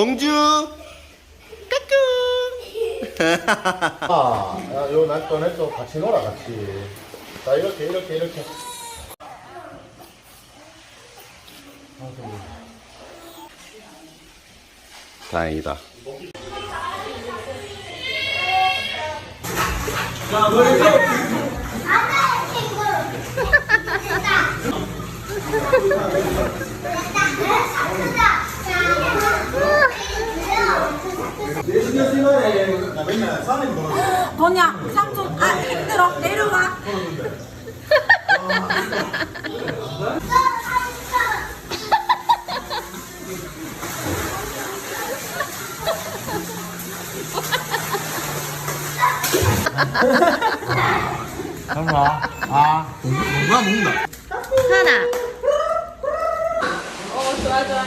공주 까꿍 아, 야, 요, 난 또, 또 같이 놀아, 같이. 자, 이렇게, 이렇게, 이렇게. 다행이다 도냐 삼촌 아 힘들어. 내려가 하나. 어, 좋아, 좋아.